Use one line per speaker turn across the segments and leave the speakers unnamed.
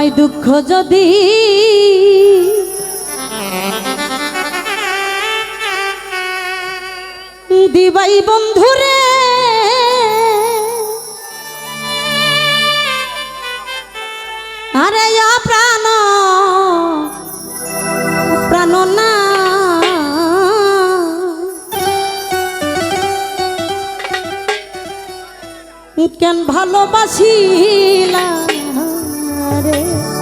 আমায় দুঃখ যদি দিবাই বন্ধুরে আরে প্রাণ প্রাণ না। কেন ভালোবাসিলা? রে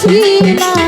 শিলা